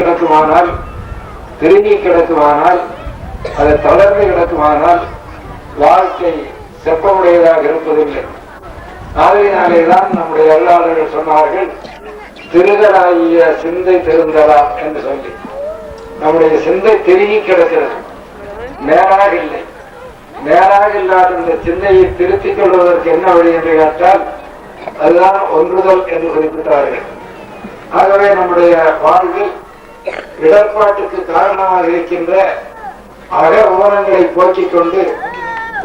கிடக்குமானால் திரும்பி கிடக்குமானால் அது தளர்ந்து கிடக்குமானால் வாழ்க்கை செப்பமுடையதாக இருப்பதில்லை. ஆகையினாலேதான் நம்முடைய எல்லாளர்கள் சொன்னார்கள் திருதலாகிய சிந்தை திருந்தலா என்று சொல்லி. நம்முடைய சிந்தை திருகி கிடக்கிறது. நேராக இல்லை. நேராக இல்லாத இந்த சிந்தையை திருத்திக் கொள்வதற்கு என்ன வழி என்று கேட்டால் அதுதான் ஒன்றுதல் என்று குறிப்பிட்டார்கள். ஆகவே நம்முடைய வாழ்வில் இடர்பாட்டுக்கு காரணமாக இருக்கின்ற அக ஓரங்களை போக்கிக் கொண்டு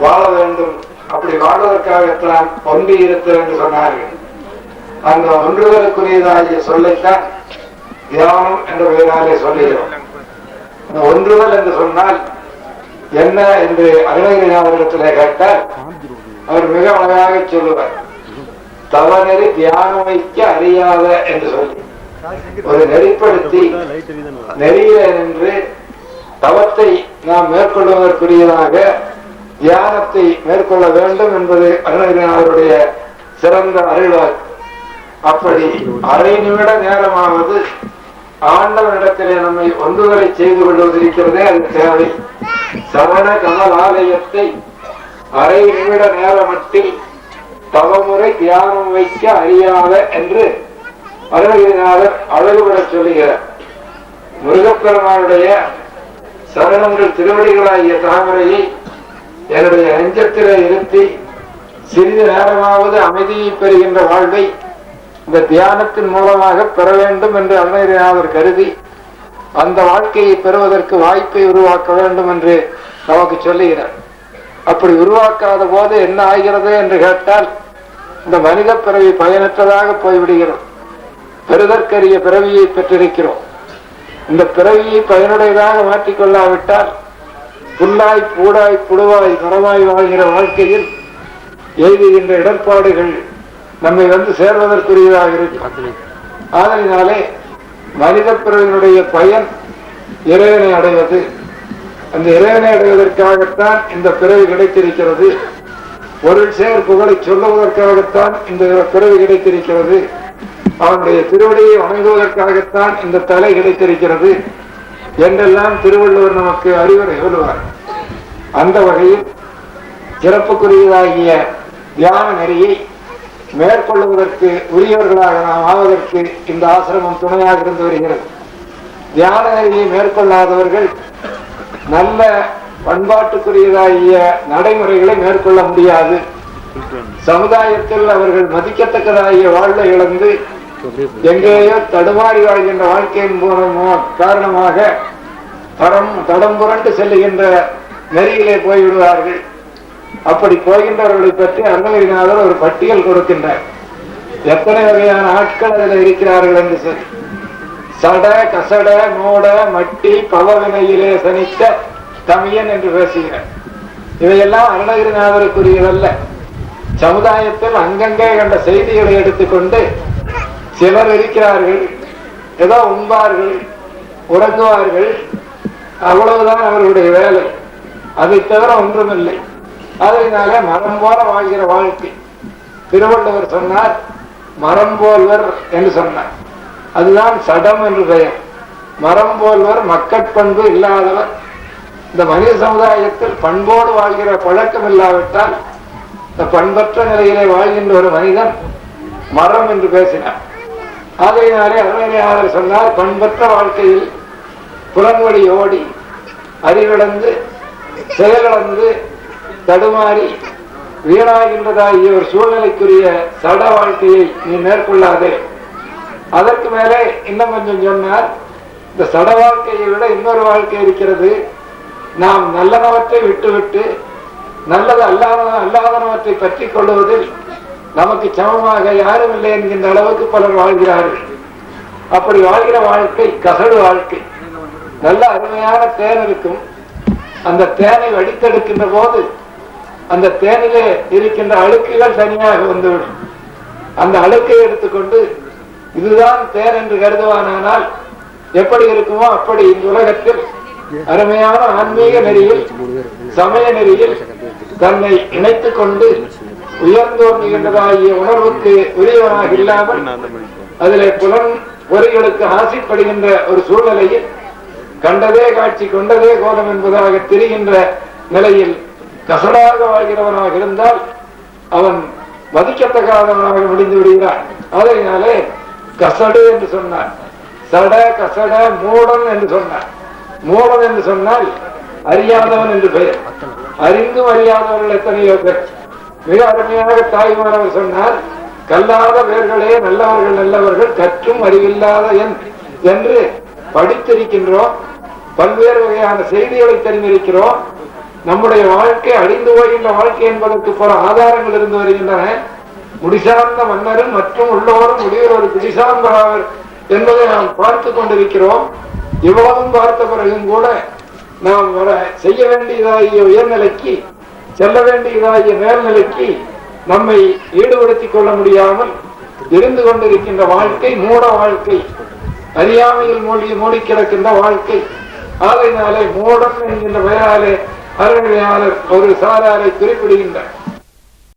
வாழ வேண்டும். அப்படி வாழ்வதற்காகத்தான் ஒன்றி இருக்கிற என்று சொன்னார்கள். அந்த ஒன்றுதலுக்குரியதாகிய சொல்லைத்தான் தியானம் என்ற பெயராலே சொல்லுகிறோம். இந்த ஒன்றுதல் என்று சொன்னால் என்ன என்று அருணகிரிநாதரிடத்திலே கேட்டால் அவர் மிக அழகாக சொல்லுவார். தவநெறி தியானம் வைக்க அறியாத என்று சொல்லி. ஒரு நெறிப்படுத்தி நெறியில நின்று தவத்தை நாம் மேற்கொள்வதற்குரியதாக தியானத்தை மேற்கொள்ள வேண்டும் என்பது அருணகிரிநாதருடைய சிறந்த அருள்வாக்கு அப்படி அரை நிமிட நேரமாவது ஆண்டவனிடத்திலே நம்மை ஒன்றுவரை செய்து கொள்வதிருக்கிறதே அது தேவை. சரண கமலாலயத்தை அரை நிமிட நேரமட்டில் தவமுறை தியானம் வைக்க அறியாத என்று அருணகிரிநாதர் அழகுபட சொல்லுகிறார் முருகப்பெருமானுடைய சரணங்கள் திருவடிகளாகிய தாமரையை என்னுடைய நெஞ்சத்தில் இருத்தி சிறிது நேரமாவது அமைதியை பெறுகின்ற வாழ்வை இந்த தியானத்தின் மூலமாக பெற வேண்டும் என்று அருணகிரிநாதர் கருதி அந்த வாழ்க்கையை பெறுவதற்கு வாய்ப்பை உருவாக்க வேண்டும் என்று நமக்கு சொல்லுகிறார். அப்படி உருவாக்காத போது என்ன ஆகிறது என்று கேட்டால் இந்த மனித பிறவி பயனற்றதாக போய்விடுகிறோம் பெறுதற்கரிய பிறவியை பெற்றிருக்கிறோம். இந்த பிறவியை பயனுடையதாக மாற்றிக்கொள்ளாவிட்டால் புல்லாய் பூடாய் புழுவாய் மரமாய் வாழ்கிற வாழ்க்கையில் எழுதுகின்ற இடர்பாடுகள் நம்மை வந்து சேர்வதற்குரியதாக இருக்கும். ஆதலினாலே மனித பிறவினுடைய பயன் இறைவனை அடைவது. அந்த இறைவனை அடைவதற்காகத்தான் இந்த பிறவி கிடைத்திருக்கிறது. பொருள் சேர் புகழை சொல்லுவதற்காகத்தான் இந்த பிறவி கிடைத்திருக்கிறது. அவனுடைய திருவடியை வணங்குவதற்காகத்தான் இந்த தலை கிடைத்திருக்கிறது என்றெல்லாம் திருவள்ளுவர் நமக்கு அறிவுரை சொல்லுவார். அந்த வகையில் சிறப்புக்குரியதாகிய தியான நெறியை மேற்கொள்வதற்கு உரியவர்களாக நாம் ஆவதற்கு இந்த ஆசிரமம் துணையாக இருந்து வருகிறது. தியான நெறியை மேற்கொள்ளாதவர்கள் நல்ல பண்பாட்டுக்குரியதாகிய நடைமுறைகளை மேற்கொள்ள முடியாது. சமுதாயத்தில் அவர்கள் மதிக்கத்தக்கதாகிய வாழ்வை இழந்து எங்கேயோ தடுமாறி வாழ்கின்ற வாழ்க்கையின் மூலமோ காரணமாக தரம் தடம் புரண்டு செல்லுகின்ற நெறியிலே போய்விடுவார்கள். அப்படி போகின்றவர்களை பற்றி அருணகிரிநாதர் ஒரு பட்டியல் கொடுக்கின்றார். எத்தனை வகையான ஆட்கள் அதில் இருக்கிறார்கள் என்று சொல்லி சட கசட மூட மட்டி பவவினையிலே சனித்த தமியன் என்று பேசுகிறார். இவையெல்லாம் அருணகிரிநாதருக்குரியதல்ல. சமுதாயத்தில் அங்கங்கே கண்ட செய்திகளை எடுத்துக்கொண்டு சிலர் இருக்கிறார்கள் ஏதோ உண்பார்கள் உறங்குவார்கள் அவ்வளவுதான் அவர்களுடைய வேலை. அதை தவிர ஒன்றுமில்லை. அதனால மரம் போல வாழ்கிற வாழ்க்கை. திருவள்ளுவர் சொன்னார் மரம் போல்வர் என்று சொன்னார். அதுதான் சடம் என்று பெயர். மரம் போல்வர் மக்கட்பண்பு இல்லாதவர். இந்த மனித சமுதாயத்தில் பண்போடு வாழ்கிற பழக்கம் இல்லாவிட்டால் இந்த பண்பற்ற நிலையிலே வாழ்கின்ற ஒரு மனிதன் மரம் என்று பேசினார். ஆகையினாலே அருமையாளர் சொன்னார் பண்பற்ற வாழ்க்கையில் புலன்வழி ஓடி அறிவிழந்து செயலிழந்து தடுமாறி வீணாகின்றதாகிய ஒரு சூழ்நிலைக்குரிய சட வாழ்க்கையை நீ மேற்கொள்ளாதே. அதற்கு மேலே இன்னும் கொஞ்சம் சொன்னார் இந்த சட வாழ்க்கையை விட இன்னொரு வாழ்க்கை இருக்கிறது. நாம் நல்லனவற்றை விட்டுவிட்டு நல்லது அல்லாத அல்லாதனவற்றை பற்றி கொள்வதில் நமக்கு சமமாக யாரும் இல்லை என்கின்ற அளவுக்கு பலர் வாழ்கிறார்கள். அப்படி வாழ்கிற வாழ்க்கை கசடு வாழ்க்கை. நல்ல அருமையான தேன் இருக்கும். அந்த தேனை வடித்தெடுக்கின்ற போது அந்த தேனிலே இருக்கின்ற அழுக்குகள் தனியாக வந்துவிடும். அந்த அழுக்கை எடுத்துக்கொண்டு இதுதான் தேன் என்று கருதுவானால் எப்படி இருக்குமோ அப்படி இந்த உலகத்தில் அருமையான ஆன்மீக நெறியில் சமய நெறியில் தன்னை இணைத்துக் கொண்டு உயர்ந்தோன்றுகின்றதாகிய உணர்வுக்கு உரியவனாக இல்லாமல் அதிலே புலன் பொறிகளுக்கு ஆசைப்படுகின்ற ஒரு சூழ்நிலையில் கண்டதே காட்சி கொண்டதே கோலம் என்பதாக தெரிகின்ற நிலையில் கசடாக வாழ்கிறவனாக இருந்தால் அவன் மதிக்கத்தகாதவனாக முடிந்து விடுகிறான். அதனாலே கசடு என்று சொன்னார் சட கசட மூடன் என்று சொன்னார் மூடன் என்று சொன்னால் அறியாதவன் என்று பெயர். அறிந்தும் அறியாதவர்கள் எத்தனையோ பேர். மிக அருமையாக தாய்மாரவர் சொன்னார் கல்லாத பேர்களே நல்லவர்கள் நல்லவர்கள் கற்றும் அறிவில்லாத என் என்று படித்திருக்கின்றோம். பல்வேறு வகையான செய்திகளை தெரிந்திருக்கிறோம். நம்முடைய வாழ்க்கை அழிந்து போகின்ற வாழ்க்கை என்பதற்கு பல ஆதாரங்கள் இருந்து வருகின்றன. முடிசார்ந்த மன்னரும் மற்றும் உள்ளோரும் முடிவில் ஒரு பிடிசார்ந்தவர் என்பதை நாம் பார்த்து கொண்டிருக்கிறோம். இவ்வளவும் பார்த்த பிறகும் கூட நாம் செய்ய வேண்டியதாகிய உயர்நிலைக்கு செல்ல வேண்டியதாகிய மேல்நிலைக்கு நம்மை ஈடுபடுத்திக் கொள்ள முடியாமல் இருந்து கொண்டிருக்கின்ற வாழ்க்கை மூட வாழ்க்கை அறியாமையில் மூழ்கி மூடி கிடக்கின்ற வாழ்க்கை. ஆகையினாலே மூடம் என்கின்ற பெயராலே அருமையாளர் ஒரு சாராரை குறிப்பிடுகின்றார்.